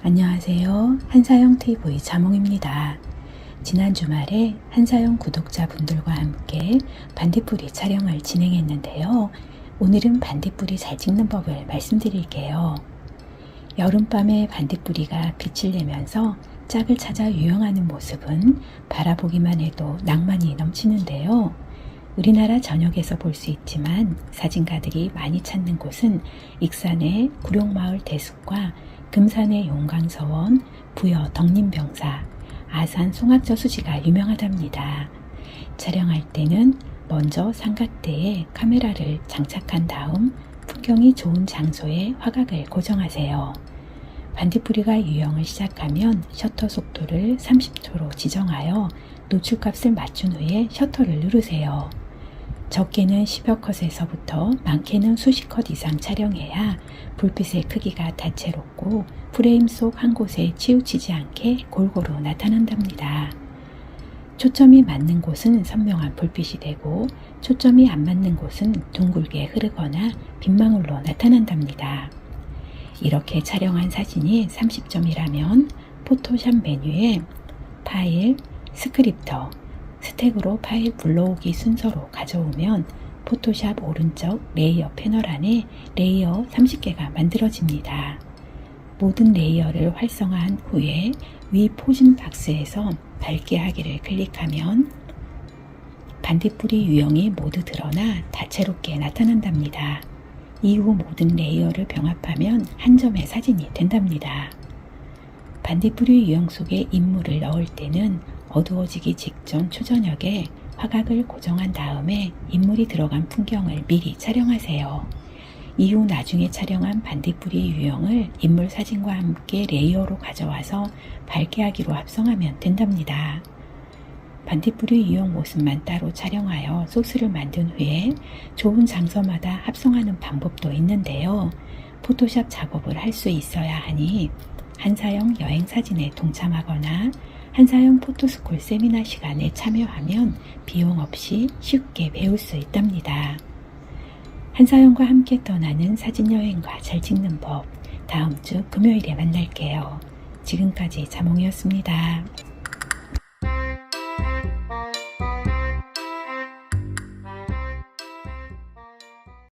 안녕하세요. 한사영 TV 자몽입니다. 지난 주말에 한사영 구독자분들과 함께 반딧불이 촬영을 진행했는데요. 오늘은 반딧불이 잘 찍는 법을 말씀드릴게요. 여름밤에 반딧불이가 빛을 내면서 짝을 찾아 유영하는 모습은 바라보기만 해도 낭만이 넘치는데요. 우리나라 전역에서 볼 수 있지만 사진가들이 많이 찾는 곳은 익산의 구룡마을 대숲과 금산의 용강서원, 부여 덕림병사, 아산 송악저 수지가 유명하답니다. 촬영할 때는 먼저 삼각대에 카메라를 장착한 다음 풍경이 좋은 장소에 화각을 고정하세요. 반딧불이가 유영을 시작하면 셔터 속도를 30초로 지정하여 노출값을 맞춘 후에 셔터를 누르세요. 적게는 10여 컷에서부터 많게는 수십 컷 이상 촬영해야 불빛의 크기가 다채롭고 프레임 속 한 곳에 치우치지 않게 골고루 나타난답니다. 초점이 맞는 곳은 선명한 불빛이 되고 초점이 안 맞는 곳은 둥글게 흐르거나 빗망울로 나타난답니다. 이렇게 촬영한 사진이 30점이라면 포토샵 메뉴에 파일, 스크립터, 스택으로 파일 불러오기 순서로 가져오면 포토샵 오른쪽 레이어 패널 안에 레이어 30개가 만들어집니다. 모든 레이어를 활성화한 후에 위 포진 박스에서 밝게 하기를 클릭하면 반딧불이 유형이 모두 드러나 다채롭게 나타난답니다. 이후 모든 레이어를 병합하면 한 점의 사진이 된답니다. 반딧불이 유형 속에 인물을 넣을 때는 어두워지기 직전 초저녁에 화각을 고정한 다음에 인물이 들어간 풍경을 미리 촬영하세요. 이후 나중에 촬영한 반딧불이 유형을 인물 사진과 함께 레이어로 가져와서 밝게 하기로 합성하면 된답니다. 반딧불이 유형 모습만 따로 촬영하여 소스를 만든 후에 좋은 장소마다 합성하는 방법도 있는데요. 포토샵 작업을 할 수 있어야 하니 한사형 여행 사진에 동참하거나 한사형 포토스쿨 세미나 시간에 참여하면 비용 없이 쉽게 배울 수 있답니다. 한사형과 함께 떠나는 사진 여행과 잘 찍는 법 다음 주 금요일에 만날게요. 지금까지 자몽이었습니다.